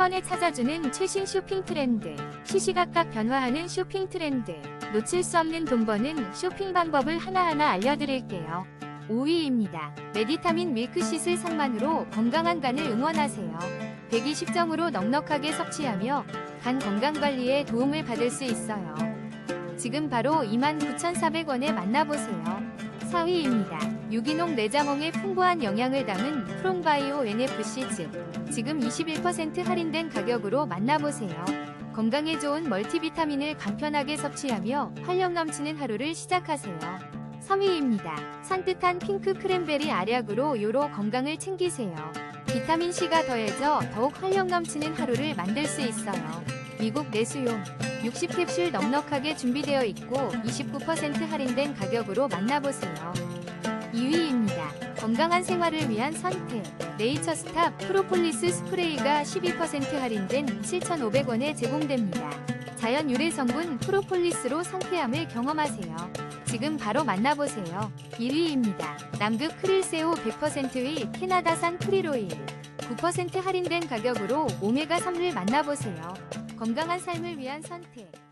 번에 찾아주는 최신 쇼핑 트렌드. 시시각각 변화하는 쇼핑 트렌드. 놓칠 수 없는 돈 버는 쇼핑 방법을 하나하나 알려드릴게요. 5위입니다. 메디타민 밀크시슬 상만으로 건강한 간을 응원하세요. 120정으로 넉넉하게 섭취하며 간 건강 관리에 도움을 받을 수 있어요. 지금 바로 29,400원에 만나보세요. 4위입니다. 유기농 내장홍의 풍부한 영양을 담은 프롬바이오 NFC 즙. 지금 21% 할인된 가격으로 만나보세요. 건강에 좋은 멀티비타민을 간편하게 섭취하며 활력 넘치는 하루를 시작하세요. 3위입니다. 산뜻한 핑크 크랜베리 알약으로 요로 건강을 챙기세요. 비타민C가 더해져 더욱 활력 넘치는 하루를 만들 수 있어요. 미국 내수용 60캡슐 넉넉하게 준비되어 있고 29% 할인된 가격으로 만나보세요. 2위입니다. 건강한 생활을 위한 선택. 네이처스탑 프로폴리스 스프레이가 12% 할인된 7,500원에 제공됩니다. 자연 유래 성분 프로폴리스로 상쾌함을 경험하세요. 지금 바로 만나보세요. 1위입니다. 남극 크릴새우 100%의 캐나다산 크릴오일. 9% 할인된 가격으로 오메가3를 만나보세요. 건강한 삶을 위한 선택.